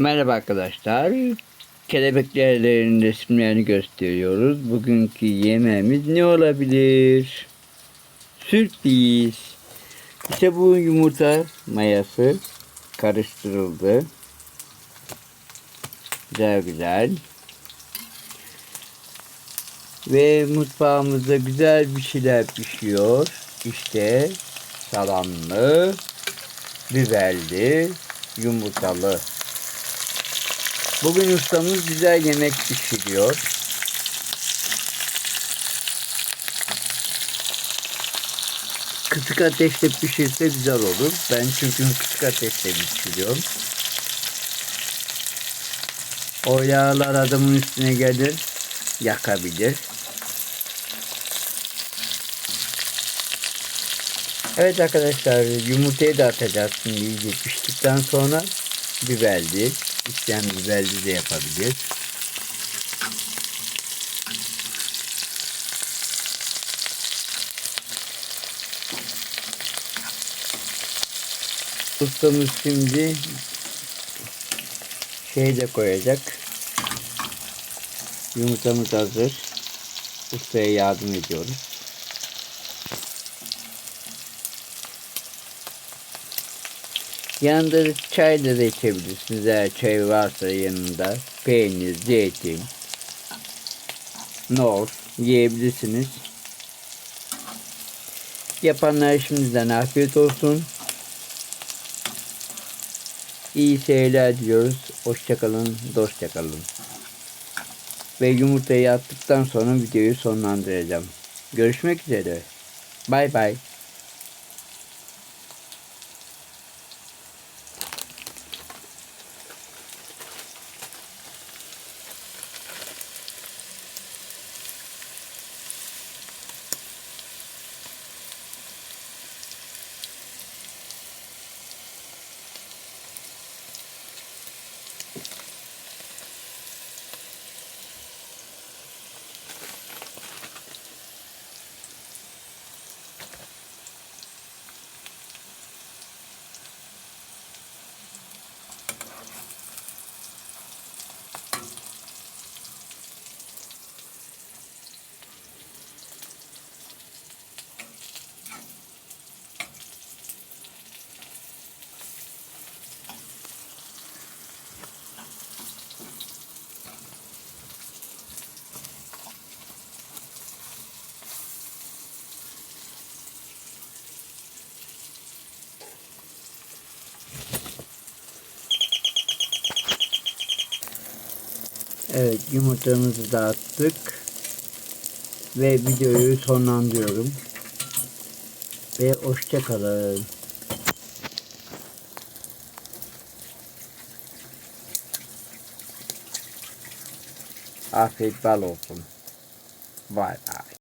Merhaba arkadaşlar. Kelebeklerin resimlerini gösteriyoruz. Bugünkü yemeğimiz ne olabilir? Sürpriz. İşte bu yumurta mayası karıştırıldı. Güzel güzel. Ve mutfağımızda güzel bir şeyler pişiyor. İşte salamlı, biberli, yumurtalı. Bugün ustamız güzel yemek pişiriyor. Kısık ateşte pişirse güzel olur. Ben çünkü kısık ateşte pişiriyorum. O yağlar adamın üstüne gelir, yakabilir. Evet arkadaşlar yumurtayı da atacağız şimdi iyice piştikten sonra biberli. İsteyen biberli de yapabilir. Ustamız şimdi şey de koyacak. Yumurtamız hazır. Ustaya yardım ediyoruz. Yanında çay da, da içebilirsiniz eğer çay varsa yanında. Peynir, zeytin, nohut yiyebilirsiniz. Yapanlara şimdiden afiyet olsun. İyi seyirler diliyoruz. Hoşçakalın, dostça kalın. Ve yumurtayı attıktan sonra videoyu sonlandıracağım. Görüşmek üzere. Bay bay. Evet yumurtamızı da attık. Ve videoyu sonlandırıyorum. Ve hoşça kalın. Afiyet bal olsun. Vay vay.